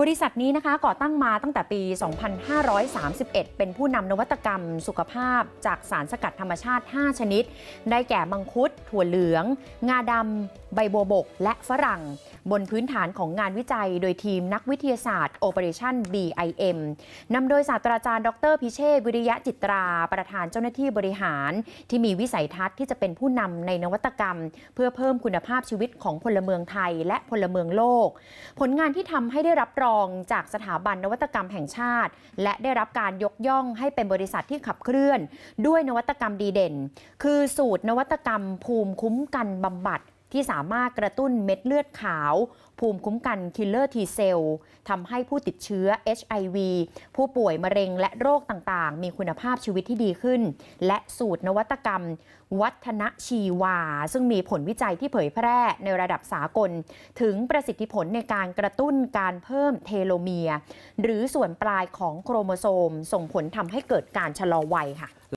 บริษัทนี้นะคะก่อตั้งมาตั้งแต่ปี 2531 เป็นผู้นำนวัตกรรมสุขภาพ จากสารสกัดธรรมชาติ 5 ชนิด ได้แก่มังคุด ถั่วเหลือง งาดำ ใบบัวบก และฝรั่ง บนพื้นฐานของงานวิจัย โดยทีมนักวิทยาศาสตร์ Operation BIM นำโดยศาสตราจารย์ ดร พิเชษวิริยะจิตรา ประธานเจ้าหน้าที่บริหาร ที่มีวิสัยทัศน์ที่จะเป็นผู้นำในนวัตกรรม เพื่อเพิ่มคุณภาพชีวิตของพลเมืองไทย และพลเมืองโลก ผลงานที่ทำให้ได้รับรองจากสถาบันนวัตกรรมแห่งชาติ และได้รับการยกย่องให้เป็นบริษัทที่ขับเคลื่อน ด้วยนวัตกรรมดีเด่น คือสูตรนวัตกรรมภูมิคุ้มกันบำบัด ที่สามารถกระตุ้นเม็ดเลือดขาว ภูมิคุ้มกันคิลเลอร์ทีเซลทำให้ผู้ติดเชื้อ HIV ผู้ป่วยมะเร็งและโรคต่างๆ มีคุณภาพชีวิตที่ดีขึ้น และสูตรนวัตกรรม วัฒนชีวา ซึ่งมีผลวิจัยที่เผยแพร่ในระดับสากล ถึงประสิทธิผลในการกระตุ้นการเพิ่มเทโลเมียร์หรือส่วนปลายของโครโมโซม ส่งผลทำให้เกิดการชะลอวัยค่ะ